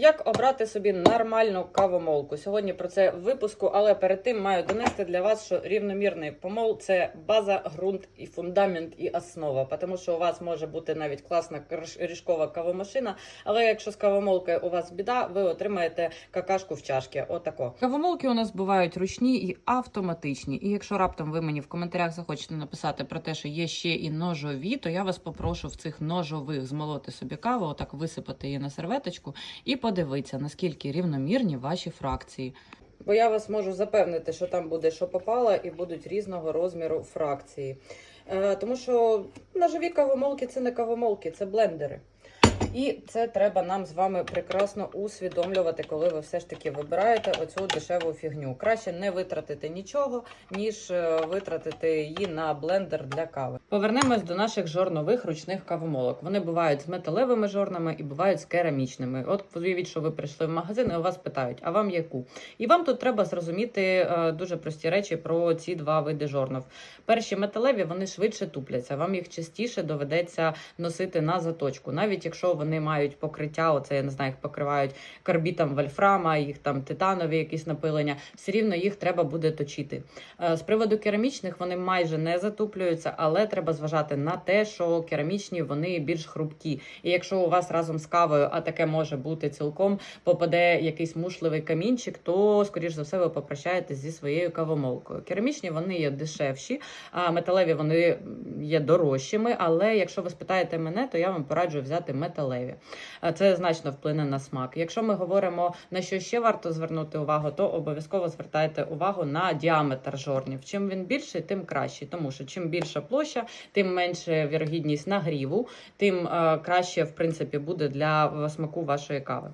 Як обрати собі нормальну кавомолку? Сьогодні про це випуску, але перед тим маю донести для вас, що рівномірний помол це база, ґрунт і фундамент, і основа. Тому що у вас може бути навіть класна ріжкова кавомашина, але якщо з кавомолкою у вас біда, ви отримаєте какашку в чашки. Отако. Кавомолки у нас бувають ручні і автоматичні. І якщо раптом ви мені в коментарях захочете написати про те, що є ще і ножові, то я вас попрошу в цих ножових змолоти собі каву, отак висипати її на серветочку і подивитися, наскільки рівномірні ваші фракції. Бо я вас можу запевнити, що там буде що попало, і будуть різного розміру фракції. Е, тому що ножові кавомолки це не кавомолки, це блендери. І це треба нам з вами прекрасно усвідомлювати, коли ви все ж таки вибираєте оцю дешеву фігню. Краще не витратити нічого, ніж е, витратити її на блендер для кави. Повернемось до наших жорнових ручних кавомолок. Вони бувають з металевими жорнами і бувають з керамічними. От уявіть, що ви прийшли в магазин і у вас питають, а вам яку? І вам тут треба зрозуміти е, дуже прості речі про ці два види жорнов. Перші металеві вони швидше тупляться. Вам їх частіше доведеться носити на заточку, навіть якщо вони мають покриття, оце я не знаю, їх покривають карбітом вольфрама, їх там титанові якісь напилення. Все рівно їх треба буде точити. Е, З приводу керамічних вони майже не затуплюються, але треба зважати на те, що керамічні вони більш хрупкі. І якщо у вас разом з кавою, а таке може бути цілком, попаде якийсь мушливий камінчик, то скоріш за все ви попрощаєтесь зі своєю кавомолкою. Керамічні вони є дешевші, а металеві вони є дорожчими. Але якщо ви спитаєте мене, то я вам пораджу взяти металеві. Це значно вплине на смак. Якщо ми говоримо на що ще варто звернути увагу, то обов'язково звертайте увагу на діаметр жорнів. Чим він більший, тим краще. Тому що чим більша площа, тим менше вірогідність нагріву, тим е, краще в принципі буде для смаку вашої кави.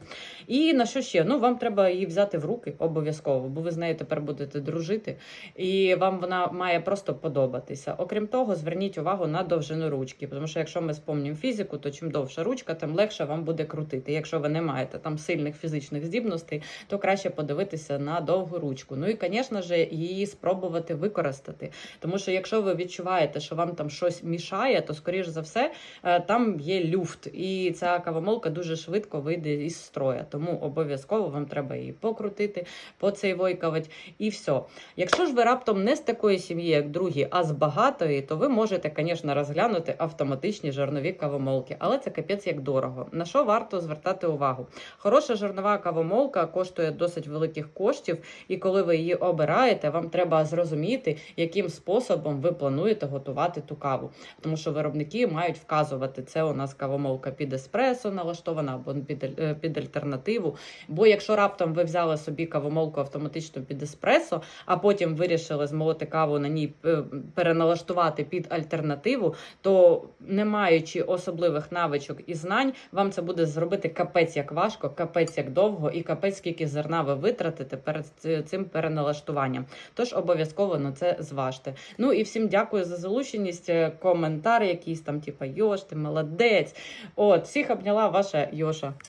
І на що ще? Ну вам треба її взяти в руки обов'язково, бо ви з нею тепер будете дружити, і вам вона має просто подобатися. Окрім того, зверніть увагу на довжину ручки, тому що якщо ми спомнимо фізику, то чим довша ручка, тим легше вам буде крутити. Якщо ви не маєте там сильних фізичних здібностей, то краще подивитися на довгу ручку. Ну і, звісно ж, її спробувати використати. Тому що якщо ви відчуваєте, що вам там щось мішає, то скоріш за все е, там є люфт, і ця кавомолка дуже швидко вийде із строя. Тому обов'язково вам треба її покрутити, поцейвойкувати і все. Якщо ж ви раптом не з такої сім'ї, як другі, а з багатої, то ви можете, звісно, розглянути автоматичні жирнові кавомолки, але це капець як дорого. На що варто звертати увагу? Хороша жирнова кавомолка коштує досить великих коштів, і коли ви її обираєте, вам треба зрозуміти, яким способом ви плануєте готувати ту каву. Тому що виробники мають вказувати, це у нас кавомолка під еспресо налаштована або під, е, під альтернативу. Бо якщо раптом ви взяли собі кавомолку автоматично під еспресо, а потім вирішили змолоти каву на ній е, переналаштувати під альтернативу, то не маючи особливих навичок і знань, вам це буде зробити капець як важко, капець як довго і капець скільки зерна ви витратите перед цим переналаштуванням. Тож обов'язково на це зважте. Ну і всім дякую за залученість. Е, Коментар якийсь там, типа Йош, ти молодець. От всіх обняла ваша Йоша.